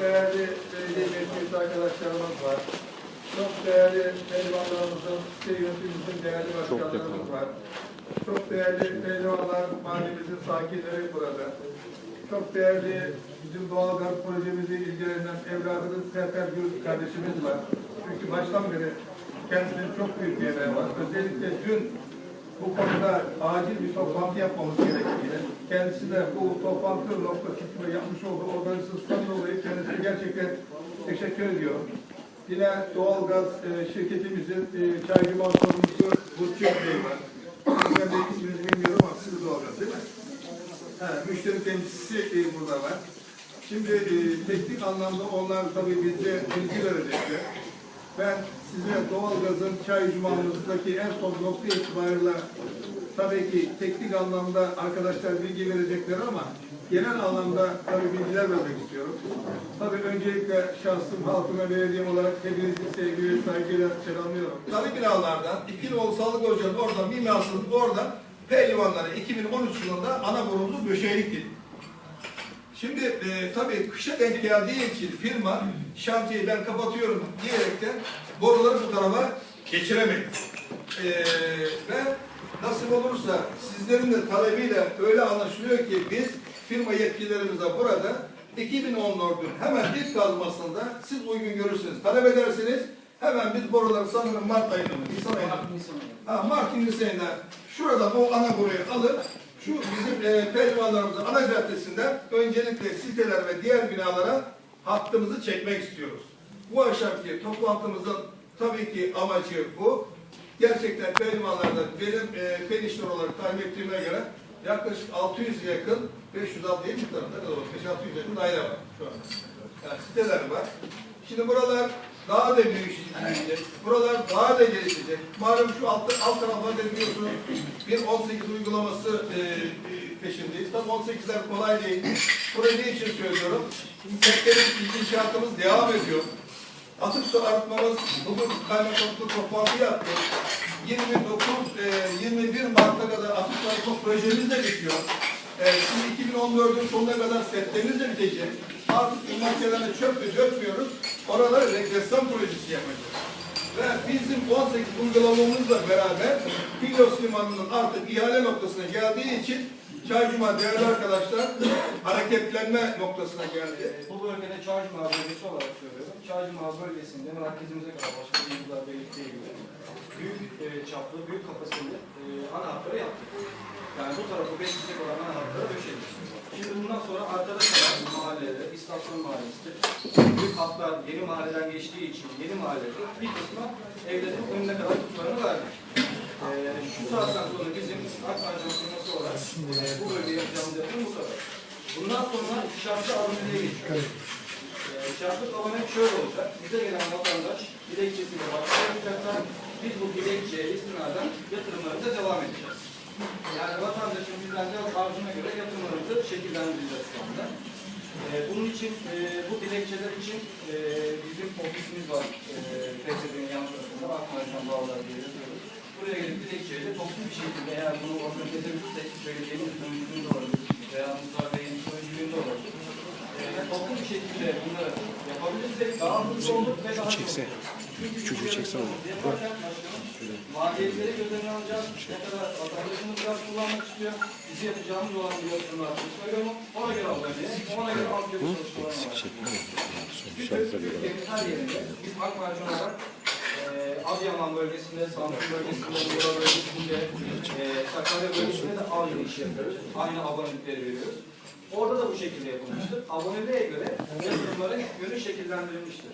değerli belediye meclisi arkadaşlarımız var. Çok değerli pehlivanlarımızın, site yönetimimizin değerli başkanlarımız var. Çok değerli pehlivanlar, mahallemizin sakinleri burada. Çok değerli bizim doğalgaz projemizi ilgilenen evladımız Serper Gül kardeşimiz var. Çünkü baştan beri kendisinin çok büyük bir emeği var. Özellikle dün bu konuda acil bir toplantı yapmamız gerektiğini, kendisi de bu toplantı noktasında yapmış olduğu organizasyondan dolayı kendisine gerçekten teşekkür ediyorum. Yine doğalgaz e, şirketimizin e, çaycıman sorumlusu Burçin Bey var. Ben de isminizi bilmiyorum ama siz doğalgaz değil mi? Ha, müşteri temsilcisi e, burada var. Şimdi e, teknik anlamda onlar tabii bize bilgi verecekler. Ben size doğalgazın çay cumamızdaki en son nokta itibariyle tabii ki teknik anlamda arkadaşlar bilgi verecekler ama genel anlamda tabii bilgiler vermek istiyorum. Tabii öncelikle şahsım halkıma belediyem olarak hepinizi sevgiyle saygıyla selamlıyorum. Tabii binalardan, iki nolu sağlık ocağının oradan, mimarsının oradan pehlivanlara 2013 yılında ana borumuzu döşeydik. Şimdi e, tabii kışa denk geldiği için firma şantiyeyi ben kapatıyorum diyerekten boruları bu tarafa geçiremedi. E, ve nasip olursa sizlerin de talebiyle öyle anlaşılıyor ki biz firma yetkililerimize burada 2014'ün hemen ilk kazmasında siz uygun görürsünüz, talep edersiniz. Hemen biz boruları sanırım Mart ayında mı, Nisan ayında? Ha, Mart Nisan'da şurada bu ana boruyu alıp şu bizim e, pehlivanlarımızın ana caddesinden öncelikle siteler ve diğer binalara hattımızı çekmek istiyoruz. Bu akşamki toplantımızın tabii ki amacı bu. Gerçekten pehlivanlarda benim e, fen işleri olarak tahmin ettiğime göre yaklaşık 600 yakın 506 değil mi kadar 500 yakın daire var şu an. Yani siteler var. Şimdi buralar daha da büyüyecek. Buralar daha da gelişecek. Malum şu alt, alt taraflarda biliyorsunuz bir 18 uygulaması e, peşindeyiz. Tabii 18'ler kolay değil. Burayı ne için söylüyorum? Sektörin inşaatımız devam ediyor. Atık su arıtmamız bugün kaymakamlıkta toplantı yaptı. 29, e, 21 Mart'a kadar atık su arıtma projemiz de bitiyor. E, şimdi 2014'ün sonuna kadar setlerimiz de bitecek. Artık bu makinelerine çöp de dökmüyoruz. Oraları regresyon projesi yapacağız. Ve bizim 18 uygulamamızla beraber Filos Limanı'nın artık ihale noktasına geldiği için Çaycuma değerli arkadaşlar hareketlenme noktasına geldi. Bu bölgede Çağcıma bölgesi olarak söylüyorum. Çağcıma bölgesinde merkezimize kadar başka bilgiler belirttiği gibi büyük e, çaplı, büyük kapasiteli e, ana hatları yaptık. Yani bu tarafı besleyecek olan ana hatları döşedik. Şimdi bundan sonra arkada kalan mahallede, İstasyon Mahallesi'dir. Büyük hatlar yeni mahalleden geçtiği için yeni mahallede bir kısmı evlerin önüne kadar kutularını verdik. E, şu saatten sonra bizim Akbaş'ın firması olarak e, bu bölgeye yapacağımız yatırım bu kadar. Bundan sonra şartlı aboneliğe geçiyoruz. Ee, şartlı abonelik şöyle olacak. Bize gelen vatandaş dilekçesiyle başlayacaklar. Biz bu dilekçeye istinaden yatırımlarımıza devam edeceğiz. Yani vatandaşın bizden de arzuna göre yatırımlarımızı şekillendireceğiz şu anda. Ee, bunun için, e, bu dilekçeler için e, bizim ofisimiz var. E, FSB'nin yan tarafında. Akmarşan Bağlar diye yazıyoruz. Buraya gelip dilekçeyle toplu bir şekilde eğer bunu organize edebilirsek, belediyenin öncülüğünde olabilir veya Mustafa Bey'in öncülüğünde olabilir. E, toplu bir şekilde bunları yapabilirsek daha hızlı olur ve daha Çekse. Çünkü çocuğu çekse olur. Yaparken maliyetleri göz önüne alacağız. Ne kadar vatandaşımız biraz kullanmak istiyor. Bizi yapacağımız olan bir yatırımlar söylüyor mu? Ona göre organize, ona göre altyapı çalışmalarına Çünkü Türkiye'nin her yerinde biz Akmarcı olarak e, Adıyaman bölgesinde, Samsun bölgesinde, Muğla bölgesinde, e, Sakarya bölgesinde de aynı işi yapıyoruz. Aynı abonelikleri veriyoruz. Orada da bu şekilde yapılmıştır. Aboneliğe göre yatırımların yönü şekillendirilmiştir.